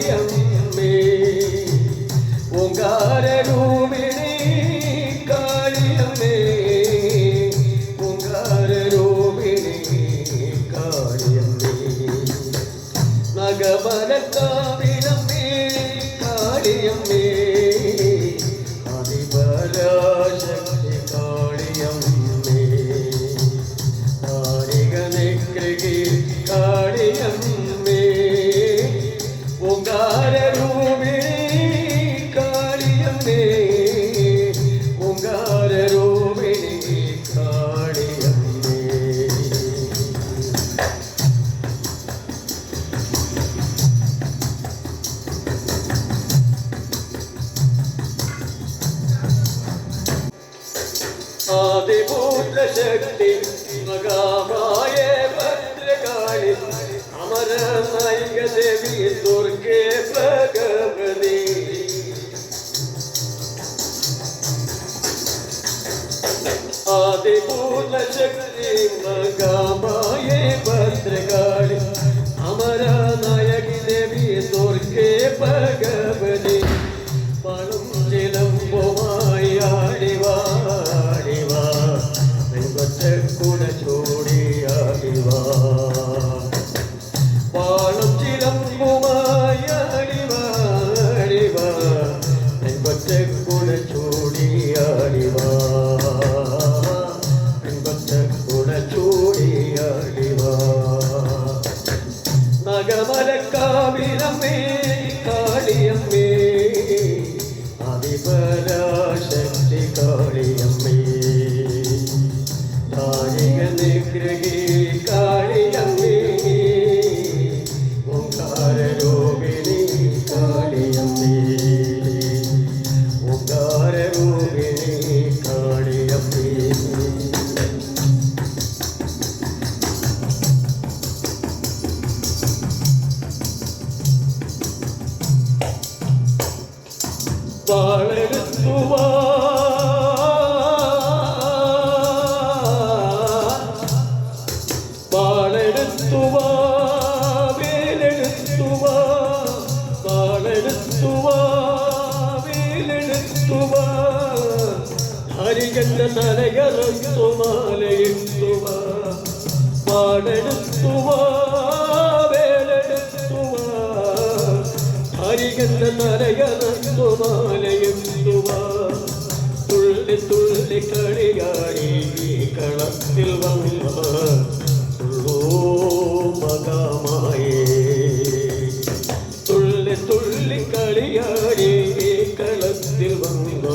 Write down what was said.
Maria. ആദിഭൂതശക്തി മകാമായ Bhadrakali അമര നായിക ദേവി ദുർഗേ ഭഗവതി ആദിഭൂതശക്തി മകാമായ ഭദ്രകാളി അമര നായകി നഗമലക്കാവിലമ്മേ കാളിയമ്മേ. അതിപരാശക്തി കാളിയമ്മേ. വാളെടുത്തുവാ വാളെടുത്തുവാ വേലെടുത്തുവാ വാളെടുത്തുവാ വേലെടുത്തുവാ ഹരികന്റെ തലകറത്തുമാലയിട്ടുവാ വാളെടുത്തുവാ ഹരികന്റെ നരകത്തുമാലയെത്തുവാ തുള്ളി തുള്ളി കളിയാടി കളത്തിൽ വന്ന മകമായേ തുള്ളി തുള്ളി കളിയാടി കളത്തിൽ വന്ന